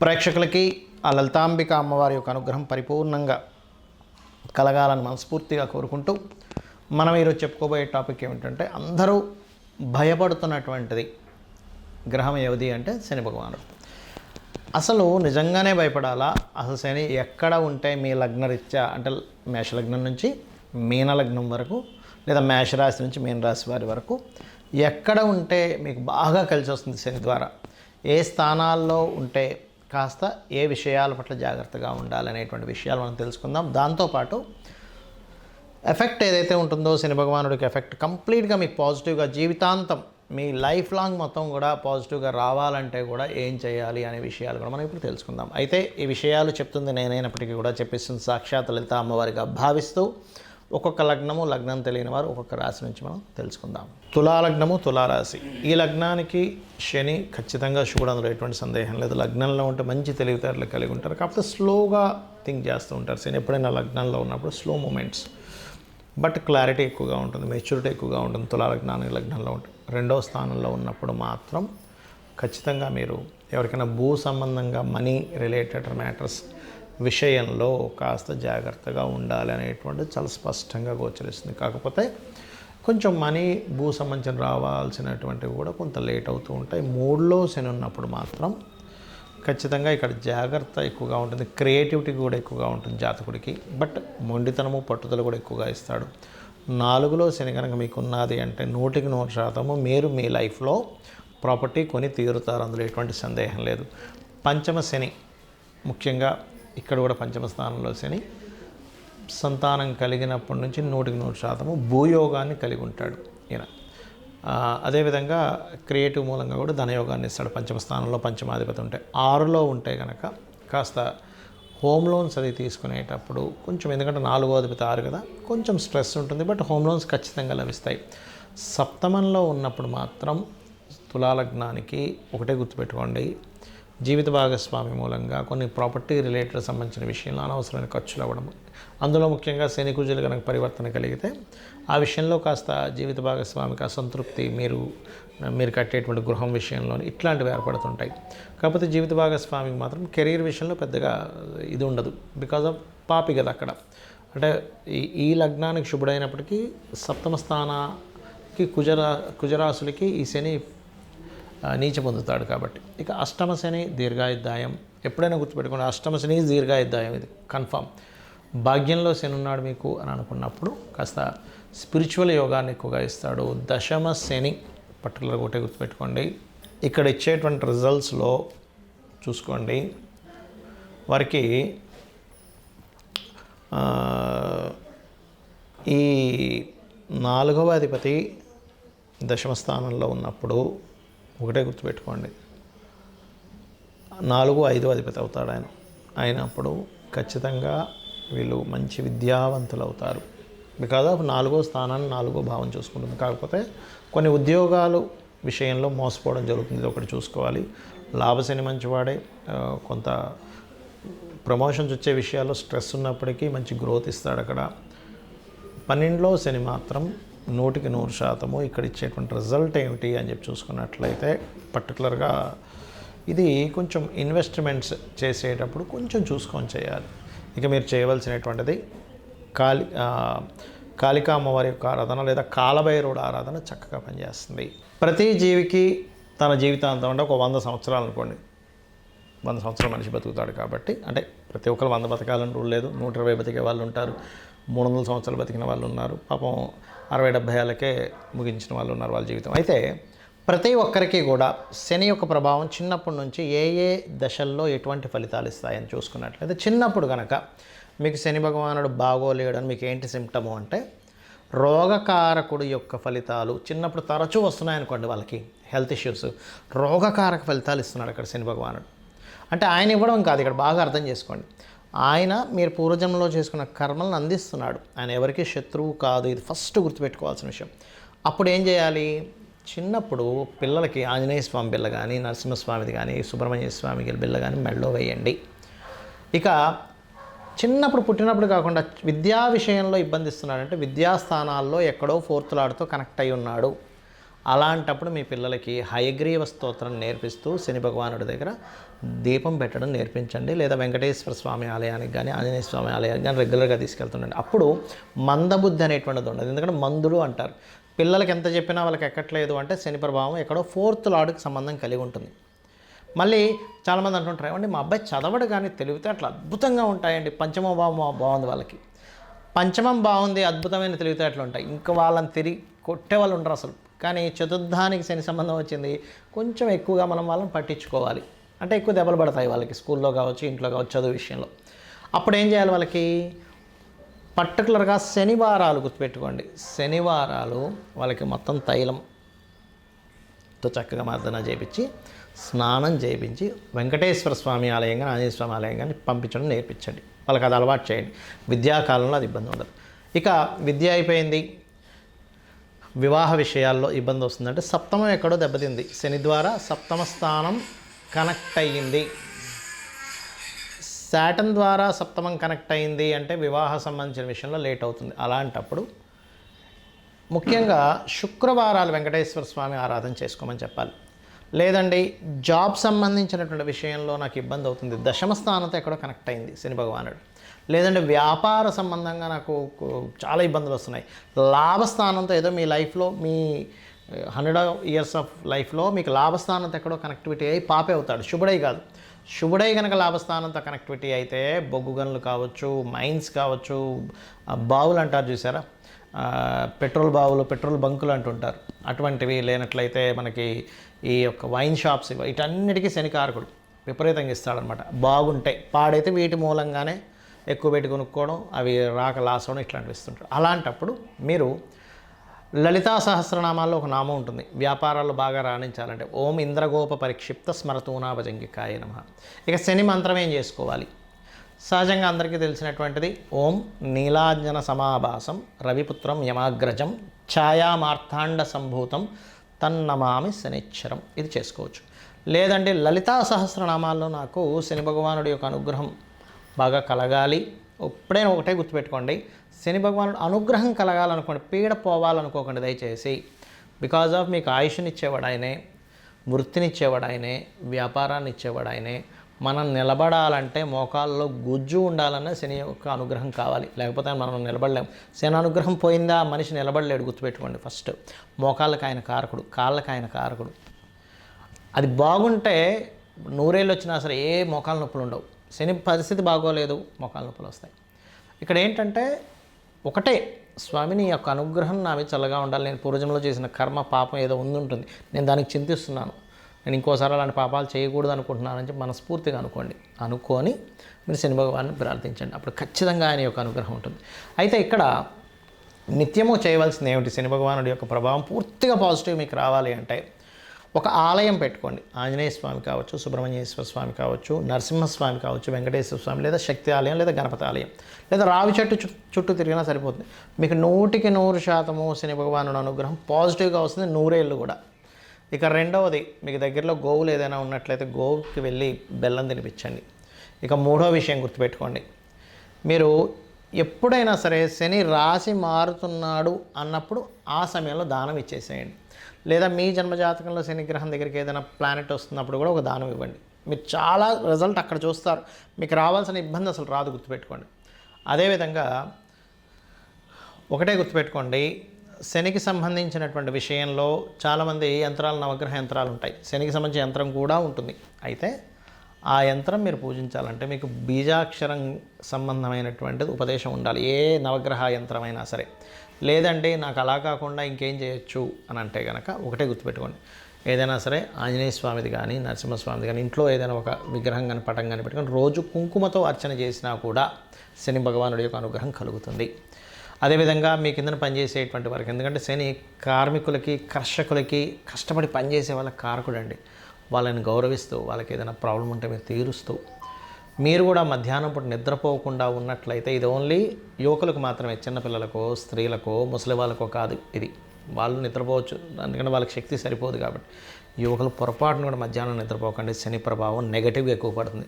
ప్రేక్షకులకి ఆ లలితాంబిక అమ్మవారి యొక్క అనుగ్రహం పరిపూర్ణంగా కలగాలని మనస్ఫూర్తిగా కోరుకుంటూ మనం ఈరోజు చెప్పుకోబోయే టాపిక్ ఏమిటంటే అందరూ భయపడుతున్నటువంటిది. గ్రహం ఏది అంటే శని భగవానుడు. అసలు నిజంగానే భయపడాలా? అసలు శని ఎక్కడ ఉంటే మీ లగ్నరీత్యా అంటే మేషలగ్నం నుంచి మీన లగ్నం వరకు లేదా మేషరాశి నుంచి మీనరాశి వారి వరకు ఎక్కడ ఉంటే మీకు బాగా కలిసి వస్తుంది శని ద్వారా? ఏ స్థానాల్లో ఉంటే కాస్త ఏ విషయాల పట్ల జాగ్రత్తగా ఉండాలనేటువంటి విషయాలు మనం తెలుసుకుందాం. దాంతోపాటు ఎఫెక్ట్ ఏదైతే ఉంటుందో శని భగవానుడికి ఎఫెక్ట్ కంప్లీట్గా మీకు పాజిటివ్గా జీవితాంతం మీ లైఫ్ లాంగ్ మొత్తం కూడా పాజిటివ్గా రావాలంటే కూడా ఏం చేయాలి అనే విషయాలు కూడా మనం ఇప్పుడు తెలుసుకుందాం. అయితే ఈ విషయాలు చెప్తుంది నేనైనప్పటికీ కూడా చెప్పిస్తుంది సాక్షాత్ లలిత అమ్మవారిగా భావిస్తూ ఒక్కొక్క లగ్నము లగ్నం తెలియని వారు ఒక్కొక్క రాశి నుంచి మనం తెలుసుకుందాం. తులాలగ్నము తులారాశి. ఈ లగ్నానికి శని ఖచ్చితంగా శివుడు అందులో ఎటువంటి సందేహం లేదు. లగ్నంలో ఉంటే మంచి తెలివితేటలు కలిగి ఉంటారు. కాకపోతే స్లోగా థింక్ చేస్తూ ఉంటారు. శని ఎప్పుడైనా లగ్నంలో ఉన్నప్పుడు స్లో మూమెంట్స్. బట్ క్లారిటీ ఎక్కువగా ఉంటుంది మెచ్యూరిటీ ఎక్కువగా ఉంటుంది తులాలగ్నానికి లగ్నంలో ఉంటుంది రెండవ స్థానంలో ఉన్నప్పుడు మాత్రం ఖచ్చితంగా మీరు ఎవరికైనా భూ సంబంధంగా మనీ రిలేటెడ్ మ్యాటర్స్ విషయంలో కాస్త జాగ్రత్తగా ఉండాలి అనేటువంటిది చాలా స్పష్టంగా గోచరిస్తుంది. కాకపోతే కొంచెం మనీ భూ సంబంధించిన రావాల్సినటువంటివి కూడా కొంత లేట్ అవుతూ ఉంటాయి. మూడులో శని ఉన్నప్పుడు మాత్రం ఖచ్చితంగా ఇక్కడ జాగ్రత్త ఎక్కువగా ఉంటుంది. క్రియేటివిటీ కూడా ఎక్కువగా ఉంటుంది జాతకుడికి. బట్ మొండితనము పట్టుదల కూడా ఎక్కువగా ఇస్తాడు. నాలుగులో శని కనుక మీకున్నది అంటే నూటికి నూరు శాతము మీరు మీ లైఫ్లో ప్రాపర్టీ కొని తీరుతారు. అందులో ఎటువంటి సందేహం లేదు. పంచమ శని ముఖ్యంగా ఇక్కడ కూడా పంచమ స్థానంలో శని సంతానం కలిగినప్పటి నుంచి నూటికి నూరు శాతము భూయోగాన్ని కలిగి ఉంటాడు ఈయన. అదేవిధంగా క్రియేటివ్ మూలంగా కూడా ధనయోగాన్ని ఇస్తాడు. పంచమ స్థానంలో పంచమాధిపతి ఉంటాయి ఆరులో ఉంటే కనుక కాస్త హోమ్ లోన్స్ అది తీసుకునేటప్పుడు కొంచెం ఎందుకంటే నాలుగో అధిపతి ఆరు కదా కొంచెం స్ట్రెస్ ఉంటుంది. బట్ హోమ్ లోన్స్ ఖచ్చితంగా లభిస్తాయి. సప్తమంలో ఉన్నప్పుడు మాత్రం తులాలగ్నానికి ఒకటే గుర్తుపెట్టుకోండి. జీవిత భాగస్వామి మూలంగా కొన్ని ప్రాపర్టీ రిలేటెడ్ సంబంధించిన విషయంలో అనవసరమైన ఖర్చులు అవ్వడం. అందులో ముఖ్యంగా శనికుజులు కనుక పరివర్తన కలిగితే ఆ విషయంలో కాస్త జీవిత భాగస్వామికి అసంతృప్తి మీరు మీరు కట్టేటువంటి గృహం విషయంలో ఇట్లాంటివి ఏర్పడుతుంటాయి. కాకపోతే జీవిత భాగస్వామికి మాత్రం కెరీర్ విషయంలో పెద్దగా ఇది ఉండదు. బికాజ్ ఆఫ్ పాపి కదా అక్కడ. అంటే ఈ ఈ లగ్నానికి శుభుడైనప్పటికీ సప్తమ స్థానానికి కుజరా కుజరాసులకి ఈ శని నీచ పొందుతాడు కాబట్టి. ఇక అష్టమ శని దీర్ఘాయుద్ధాయం. ఎప్పుడైనా గుర్తుపెట్టుకోండి అష్టమ శని దీర్ఘాయుద్ధాయం ఇది. కన్ఫామ్. భాగ్యంలో శని ఉన్నాడు మీకు అని అనుకున్నప్పుడు కాస్త స్పిరిచువల్ యోగాన్ని ఎక్కువగా ఇస్తాడు. దశమ శని పర్టికులర్గా ఒకటే గుర్తుపెట్టుకోండి. ఇక్కడ ఇచ్చేటువంటి రిజల్ట్స్లో చూసుకోండి. వారికి ఈ నాలుగవ అధిపతి దశమ స్థానంలో ఉన్నప్పుడు ఒకటే గుర్తుపెట్టుకోండి. నాలుగు ఐదు అధిపతి అవుతాడు ఆయన. అయినప్పుడు ఖచ్చితంగా వీళ్ళు మంచి విద్యావంతులు అవుతారు బికాజ్ ఆఫ్ నాలుగో స్థానాన్ని నాలుగో భావం చూసుకుంటుంది. కాకపోతే కొన్ని ఉద్యోగాలు విషయంలో మోసపోవడం జరుగుతుంది. ఒకటి చూసుకోవాలి. లాభశని మంచివాడే కొంత ప్రమోషన్స్ వచ్చే విషయాల్లో స్ట్రెస్ ఉన్నప్పటికీ మంచి గ్రోత్ ఇస్తాడు అక్కడ. పన్నెండులో శని మాత్రం నూటికి నూరు శాతము ఇక్కడ ఇచ్చేటువంటి రిజల్ట్ ఏమిటి అని చెప్పి చూసుకున్నట్లయితే పర్టికులర్గా ఇది కొంచెం ఇన్వెస్ట్మెంట్స్ చేసేటప్పుడు కొంచెం చూసుకొని చేయాలి. ఇక మీరు చేయవలసినటువంటిది కాళి కాళికా అమ్మవారి యొక్క ఆరాధన లేదా కాలభైరుడు ఆరాధన చక్కగా పనిచేస్తుంది. ప్రతి జీవికి తన జీవితాంతం అంటే ఒక వంద సంవత్సరాలు అనుకోండి. వంద సంవత్సరాలు మనిషి బతుకుతాడు కాబట్టి అంటే ప్రతి ఒక్కరు వంద బతకాలని రూల్ లేదు. నూట ఇరవై బతికే వాళ్ళు ఉంటారు. మూడు వందల సంవత్సరాలు బతికిన వాళ్ళు ఉన్నారు పాపం అరవై డెబ్భై ఏళ్ళకే ముగించిన వాళ్ళు ఉన్నారు వాళ్ళ జీవితం. అయితే ప్రతి ఒక్కరికి కూడా శని యొక్క ప్రభావం చిన్నప్పటి నుంచి ఏ ఏ దశల్లో ఎటువంటి ఫలితాలు ఇస్తాయని చూసుకున్నట్లయితే చిన్నప్పుడు కనుక మీకు శని భగవానుడు బాగోలేడని మీకు ఏంటి సిమ్టము అంటే రోగకారకుడు యొక్క ఫలితాలు చిన్నప్పుడు తరచూ వస్తున్నాయనుకోండి వాళ్ళకి హెల్త్ ఇష్యూస్. రోగకారక ఫలితాలు ఇస్తున్నాడు అక్కడ శని భగవానుడు. అంటే ఆయన ఇవ్వడం కాదు ఇక్కడ బాగా అర్థం చేసుకోండి. ఆయన మీరు పూర్వజన్మలో చేసుకున్న కర్మలను అందిస్తున్నాడు. ఆయన ఎవరికి శత్రువు కాదు. ఇది ఫస్ట్ గుర్తుపెట్టుకోవాల్సిన విషయం. అప్పుడు ఏం చేయాలి? చిన్నప్పుడు పిల్లలకి ఆంజనేయ స్వామి బిల్ల కానీ నరసింహస్వామిది కానీ సుబ్రహ్మణ్య స్వామి బిల్ల కానీ మెడలో వేయండి. ఇక చిన్నప్పుడు పుట్టినప్పుడు కాకుండా విద్యా విషయంలో ఇబ్బంది ఇస్తున్నాడంటే విద్యాస్థానాల్లో ఎక్కడో ఫోర్త్లాడుతో కనెక్ట్ అయి ఉన్నాడు. అలాంటప్పుడు మీ పిల్లలకి హయగ్రీవ స్తోత్రం నేర్పిస్తూ శని భగవానుడి దగ్గర దీపం పెట్టడం నేర్పించండి. లేదా వెంకటేశ్వర స్వామి ఆలయానికి కానీ ఆంజనేయ స్వామి ఆలయానికి కానీ రెగ్యులర్గా తీసుకెళ్తుండండి. అప్పుడు మందబుద్ధి అనేటువంటిది ఉండదు. ఎందుకంటే మందులు అంటారు. పిల్లలకి ఎంత చెప్పినా వాళ్ళకి ఎక్కట్లేదు అంటే శని ప్రభావం ఎక్కడో ఫోర్త్ లార్డ్కి సంబంధం కలిగి ఉంటుంది. మళ్ళీ చాలామంది అంటుంటారు ఏమండి మా అబ్బాయి చదవడు కానీ తెలివితే అట్లా అద్భుతంగా ఉంటాయండి. పంచమ భావం బాగుంది వాళ్ళకి. పంచమం బాగుంది అద్భుతమైన తెలివితేటలు ఉంటాయి. ఇంకా వాళ్ళని తిరిగి కొట్టే వాళ్ళు ఉండరు అసలు. కానీ చతుర్థానికి శని సంబంధం వచ్చింది కొంచెం ఎక్కువగా మనం వాళ్ళని పట్టించుకోవాలి. అంటే ఎక్కువ దెబ్బలు పడతాయి వాళ్ళకి స్కూల్లో కావచ్చు ఇంట్లో కావచ్చు చదువు విషయంలో. అప్పుడు ఏం చేయాలి వాళ్ళకి? పర్టికులర్గా శనివారాలు గుర్తుపెట్టుకోండి. శనివారాలు వాళ్ళకి మొత్తం తైలంతో చక్కగా మర్దన చేయించి స్నానం చేయించి వెంకటేశ్వర స్వామి ఆలయం కానీ ఆంజనేయ స్వామి ఆలయం కానీ పంపించడం నేర్పించండి. వాళ్ళకి అది అలవాటు చేయండి. విద్యాకాలంలో అది ఇబ్బంది ఉండదు. ఇక విద్య అయిపోయింది. వివాహ విషయాల్లో ఇబ్బంది వస్తుందంటే సప్తమం ఎక్కడో దెబ్బతింది. శని ద్వారా సప్తమ స్థానం కనెక్ట్ అయ్యింది. శాటన్ ద్వారా సప్తమం కనెక్ట్ అయింది అంటే వివాహ సంబంధించిన విషయంలో లేట్ అవుతుంది. అలాంటప్పుడు ముఖ్యంగా శుక్రవారాలు వెంకటేశ్వర స్వామి ఆరాధన చేసుకోమని చెప్పాలి. లేదండి జాబ్ సంబంధించినటువంటి విషయంలో నాకు ఇబ్బంది అవుతుంది. దశమ స్థానంతో ఎక్కడో కనెక్ట్ అయింది శని భగవానుడు. లేదంటే వ్యాపార సంబంధంగా నాకు చాలా ఇబ్బందులు వస్తున్నాయి. లాభస్థానంతో ఏదో మీ లైఫ్లో మీ హండ్రెడ్ ఇయర్స్ ఆఫ్ లైఫ్లో మీకు లాభస్థానంతో ఎక్కడో కనెక్టివిటీ అయ్యి పాపే అవుతాడు. శుభుడై కాదు. శుభుడై కనుక లాభస్థానంతో కనెక్టివిటీ అయితే బొగ్గు గనులు కావచ్చు మైన్స్ కావచ్చు బావులు అంటారు చూసారా? పెట్రోల్ బావులు పెట్రోల్ బంకులు అంటుంటారు. అటువంటివి లేనట్లయితే మనకి ఈ యొక్క వైన్ షాప్స్ ఇవి వీటన్నిటికీ శనికారకుడు విపరీతంగా ఇస్తాడనమాట బాగుంటాయి. పాడైతే వీటి మూలంగానే ఎక్కువ పెట్టి కొనుక్కోవడం అవి రాక లాస్ అవడం ఇట్లాంటివి ఇస్తుంటారు అలాంటప్పుడు మీరు లలితా సహస్రనామాల్లో ఒక నామం ఉంటుంది. వ్యాపారాల్లో బాగా రాణించాలంటే ఓం ఇంద్రగోప పరిక్షిప్త స్మరతూనాభజంగికాయ నమ. ఇక శని మంత్రం ఏం చేసుకోవాలి? సహజంగా అందరికీ తెలిసినటువంటిది ఓం నీలాంజన సమాభాసం రవిపుత్రం యమాగ్రజం ఛాయామార్థాండ సంభూతం తన్నమామి శనిచ్చరం. ఇది చేసుకోవచ్చు. లేదంటే లలితా సహస్రనామాల్లో నాకు శని భగవానుడి యొక్క అనుగ్రహం బాగా కలగాలి. ఎప్పుడైనా ఒకటే గుర్తుపెట్టుకోండి. శని భగవానుడు అనుగ్రహం కలగాలనుకోండి పీడ పోవాలనుకోకండి దయచేసి. బికాజ్ ఆఫ్ మీకు ఆయుష్ని ఇచ్చేవాడు ఆయనే వృత్తినిచ్చేవాడు ఆయనే వ్యాపారాన్ని ఇచ్చేవాడు ఆయనే మనం నిలబడాలంటే మోకాల్లో గుజ్జు ఉండాలన్న శని యొక్క అనుగ్రహం కావాలి. లేకపోతే మనం నిలబడలేము శని అనుగ్రహం పోయిందా? మనిషి నిలబడలేడు గుర్తుపెట్టుకోండి ఫస్ట్. మోకాళ్ళకి ఆయన కారకుడు కాళ్ళకి ఆయన కారకుడు. అది బాగుంటే నూరేళ్ళు వచ్చినా సరే ఏ మోకాల నొప్పులు ఉండవు. శని పరిస్థితి బాగోలేదు మోకాల నొప్పులు వస్తాయి. ఇక్కడ ఏంటంటే ఒకటే స్వామిని యొక్క అనుగ్రహం నా మీద చల్లగా ఉండాలి. నేను పూర్వజంలో చేసిన కర్మ పాపం ఏదో ఉండుంటుంది నేను దానికి చింతిస్తున్నాను. నేను ఇంకోసారి అలాంటి పాపాలు చేయకూడదు అనుకుంటున్నానని చెప్పి మనస్ఫూర్తిగా అనుకోండి. అనుకొని మీరు శని భగవాన్ని ప్రార్థించండి. అప్పుడు ఖచ్చితంగా ఆయన యొక్క అనుగ్రహం ఉంటుంది. అయితే ఇక్కడ నిత్యము చేయవలసింది ఏమిటి? శని భగవానుడి యొక్క ప్రభావం పూర్తిగా పాజిటివ్ మీకు రావాలి అంటే ఒక ఆలయం పెట్టుకోండి. ఆంజనేయ స్వామి కావచ్చు సుబ్రహ్మణ్యేశ్వర స్వామి కావచ్చు నరసింహస్వామి కావచ్చు వెంకటేశ్వర స్వామి లేదా శక్తి ఆలయం లేదా గణపతి ఆలయం లేదా రావి చెట్టు చుట్టూ తిరిగినా సరిపోతుంది. మీకు నూటికి నూరు శాతము శని భగవానుడు అనుగ్రహం పాజిటివ్గా వస్తుంది నూరేళ్ళు కూడా. ఇక రెండవది మీకు దగ్గరలో గోవులు ఏదైనా ఉన్నట్లయితే గోవుకి వెళ్ళి బెల్లం తినిపించండి. ఇక మూడో విషయం గుర్తుపెట్టుకోండి. మీరు ఎప్పుడైనా సరే శని రాశి మారుతున్నాడు అన్నప్పుడు ఆ సమయంలో దానం ఇచ్చేసేయండి. లేదా మీ జన్మజాతకంలో శనిగ్రహం దగ్గరికి ఏదైనా ప్లానెట్ వస్తున్నప్పుడు కూడా ఒక దానం ఇవ్వండి. మీరు చాలా రిజల్ట్ అక్కడ చూస్తారు. మీకు రావాల్సిన ఇబ్బంది అసలు రాదు గుర్తుపెట్టుకోండి. అదేవిధంగా ఒకటే గుర్తుపెట్టుకోండి. శనికి సంబంధించినటువంటి విషయంలో చాలామంది యంత్రాలు నవగ్రహ యంత్రాలు ఉంటాయి. శనికి సంబంధించిన యంత్రం కూడా ఉంటుంది. అయితే ఆ యంత్రం మీరు పూజించాలంటే మీకు బీజాక్షరం సంబంధమైనటువంటిది ఉపదేశం ఉండాలి. ఏ నవగ్రహ యంత్రమైనా సరే. లేదంటే నాకు అలా కాకుండా ఇంకేం చేయొచ్చు అని అంటే కనుక ఒకటే గుర్తుపెట్టుకోండి. ఏదైనా సరే ఆంజనేయ స్వామిది కానీ నరసింహస్వామిది కానీ ఇంట్లో ఏదైనా ఒక విగ్రహం కానీ పటం కానీ పెట్టుకొని రోజు కుంకుమతో అర్చన చేసినా కూడా శని భగవానుడి యొక్క అనుగ్రహం కలుగుతుంది. అదేవిధంగా మీ కిందన పనిచేసేటువంటి వారికి ఎందుకంటే శని కార్మికులకి కర్షకులకి కష్టపడి పనిచేసే వాళ్ళ కారకుడండి. వాళ్ళని గౌరవిస్తూ వాళ్ళకి ఏదైనా ప్రాబ్లం ఉంటే మీరు తీరుస్తూ మీరు కూడా మధ్యాహ్నం పూట నిద్రపోకుండా ఉన్నట్లయితే ఇది ఓన్లీ యువకులకు మాత్రమే చిన్నపిల్లలకో స్త్రీలకు ముసలి వాళ్ళకో కాదు ఇది. వాళ్ళు నిద్రపోవచ్చు అందుకని వాళ్ళకి శక్తి సరిపోదు కాబట్టి. యువకులు పొరపాటును కూడా మధ్యాహ్నం నిద్రపోకండి శని ప్రభావం నెగటివ్గా ఎక్కువ పడుతుంది.